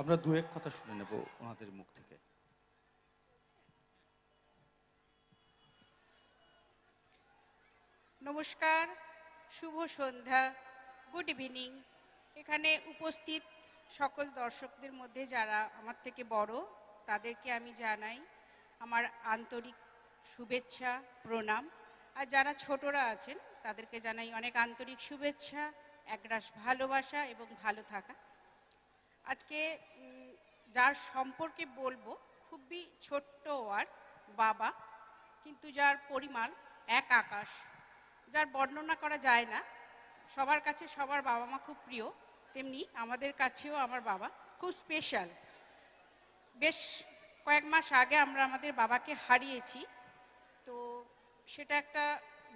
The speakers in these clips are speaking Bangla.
আমরা দু এক কথা শুনে নেব ওনাদের মুখ থেকে। নমস্কার, শুভ সন্ধ্যা, গুড ইভিনিং। এখানে উপস্থিত সকল দর্শকদের মধ্যে যারা আমার থেকে বড়, তাদেরকে আমি জানাই আমার আন্তরিক শুভেচ্ছা, প্রণাম। আর যারা ছোটরা আছেন, তাদেরকে জানাই অনেক আন্তরিক শুভেচ্ছা একরাশ ভালোবাসা এবং ভালো থাকা। আজকে যার সম্পর্কে বলব, খুবই ছোট্ট আর বাবা, কিন্তু যার পরিমাণ এক আকাশ। যার বর্ণনা করা যায় না, সবার কাছে সবার বাবা মা খুব প্রিয়, তেমনি আমাদের কাছেও আমার বাবা খুব স্পেশাল বেশ কয়েক মাস আগে আমরা আমাদের বাবাকে হারিয়েছি, তো সেটা একটা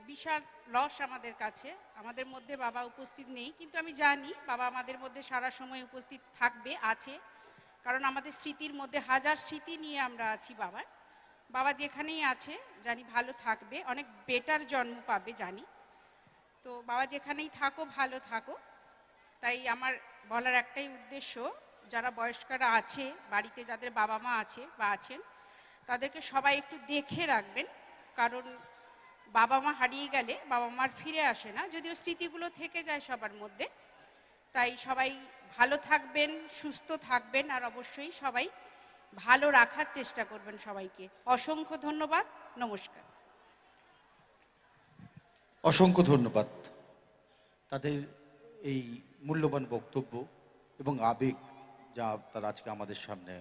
বিশাল লস আমাদের কাছে। আমাদের মধ্যে বাবা উপস্থিত নেই, কিন্তু আমি জানি বাবা আমাদের মধ্যে সারা সময় উপস্থিত থাকবে, আছে। কারণ আমাদের স্মৃতির মধ্যে হাজার স্মৃতি নিয়ে আমরা আছি বাবার বাবা যেখানেই আছে, জানি ভালো থাকবে, অনেক বেটার জন্ম পাবে, জানি। তো বাবা যেখানেই থাকো, ভালো থাকো। তাই আমার বলার একটাই উদ্দেশ্য, যারা বয়স্করা আছে, বাড়িতে যাদের বাবা মা আছে বা আছেন, তাদেরকে সবাই একটু দেখে রাখবেন। কারণ বাবা মা হারিয়ে গেলে বাবা মার ফিরে আসে না, যদিও স্মৃতিগুলো থেকে যায় সবার মধ্যে। তাই সবাই ভালো থাকবেন, সুস্থ থাকবেন, আর অবশ্যই সবাই ভালো রাখার চেষ্টা করবেন সবাইকে। অসংখ্য ধন্যবাদ, নমস্কার। অসংখ্য ধন্যবাদ। তাদের এই মূল্যবান বক্তব্য এবং আবেগ যা তারা আজকে আমাদের সামনে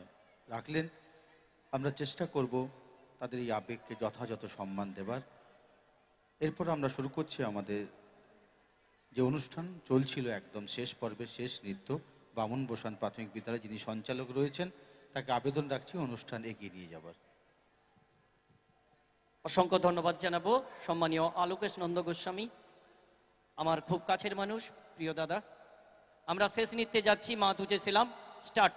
রাখলেন, আমরা চেষ্টা করব তাদের এই আবেগকে যথাযথ সম্মান দেবার। এরপর আমরা শুরু করছি আমাদের যে অনুষ্ঠান চলছিল একদম শেষ পর্বের শেষ নৃত্য, বামন বসান প্রাথমিক বিদ্যালয় যিনি সঞ্চালক রয়েছেন, তাকে আবেদন রাখছি অনুষ্ঠান এগিয়ে নিয়ে যাবার। অসংখ্য ধন্যবাদ জানাব। সম্মানীয় আলোকেশ নন্দ গোস্বামী, আমার খুব কাছের মানুষ, প্রিয় দাদা। আমরা শেষ নৃত্যে যাচ্ছি, মা তুজেছিলাম স্টার্ট।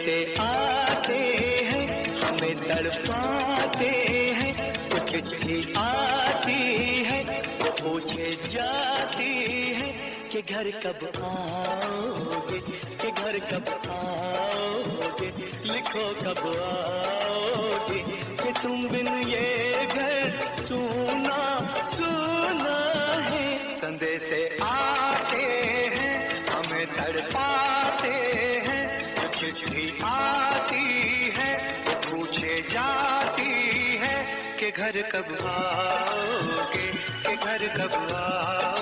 संदेशे आते हैं, हमें तड़पाते हैं, कुछ भी आती है पूछे जाती है कि घर कब आओगे, कि घर कब आओगे, लिखो कब आओगे, कि तुम बिन ये घर सुना सुना है। संदेशे आते हैं, हमें तड़पाते हैं चिट्ठी आती है पूछे जाती है कि घर कब आओगे कि घर कब आओगे।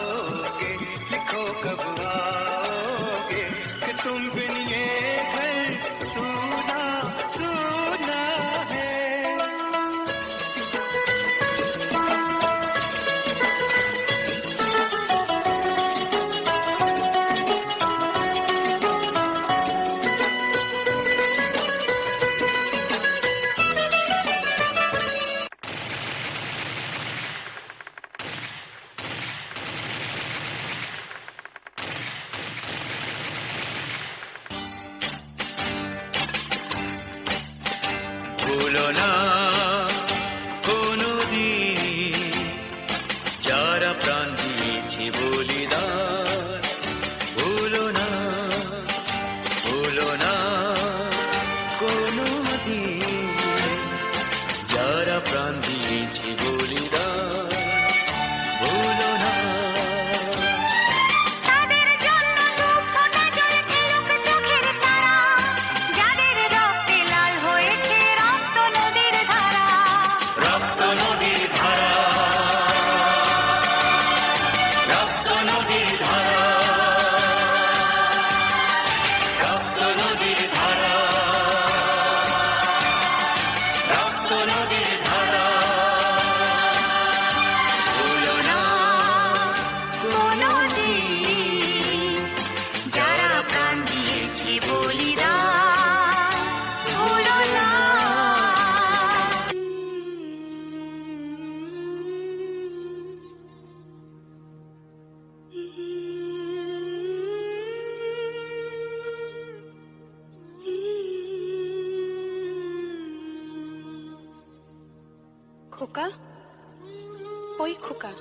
ভুলো না খোকা? ওই খোকা।